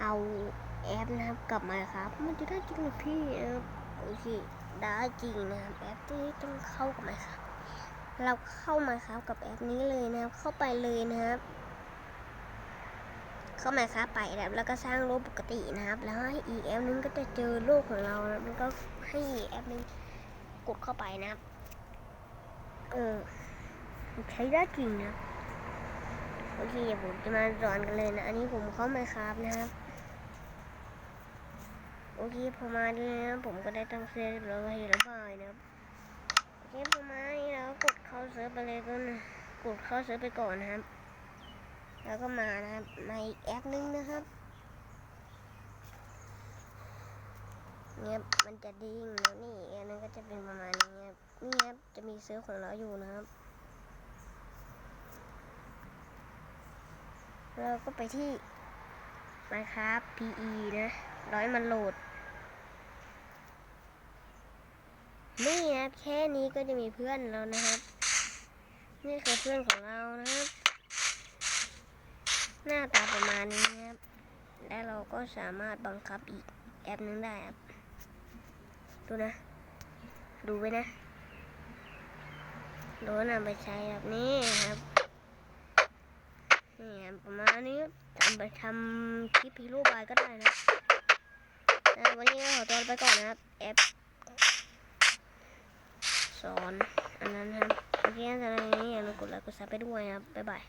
เอาแอปนะครับกลับมาครับ มันจะได้จริงหรือพี่โอเคได้จริงนะครับแอปที่ต้องเข้ากับไหมครับ เราเข้ามาครับกับแอปนี้เลยนะครับ เข้าไปเลยนะครับ เข้ามาครับไปแล้วแล้วก็สร้างโลกปกตินะครับ แล้วให้อีแอปนึงก็จะเจอโลกของเรานะมันก็ให้อีแอปนึงกดเข้าไปนะครับ เออใช้ได้จริงนะโอเคผมจะมาสอนกันเลยนะ อันนี้ผมเข้ามาครับนะครับ โอเคพอมาด้วยนะผมก็ได้ตั้งเซตแล้วก็เห็นระบายนะครับโอเคพอมาแล้วกดเข้าเซิร์ฟไปเลยก็นะกดเข้าเซิร์ฟไปก่อนนะครับ แล้วก็มานะครับมาอีกแอปนึงนะครับเนี่ยมันจะดิ้งแล้วนี่อีกอันนึงก็จะเป็นประมาณนี้ครับนี่ครับจะมีเซิร์ฟของเราอยู่นะครับเราก็ไปที่ Minecraft PE นะ ร้อยมันโหลด นี่นะครับแค่นี้ก็จะมีเพื่อนแล้วนะครับ นี่คือเพื่อนของเรานะครับ หน้าตาประมาณนี้นะครับ และเราก็สามารถบังคับอีกแอปหนึงได้ครับ ดูนะ ดูไว้นะโดนนำไปใช้แบบนี้ครับ นี่ครับประมาณนี้ทำไปทำคลิปฮีโร่บายก็ได้นะ วันนี้ขอตัวไปก่อนนะครับแอปสอนอันนั้นครับโอเคสำหรับวันนี้อย่าลืมกดไลค์กดซับไปด้วยครับบ๊ายบาย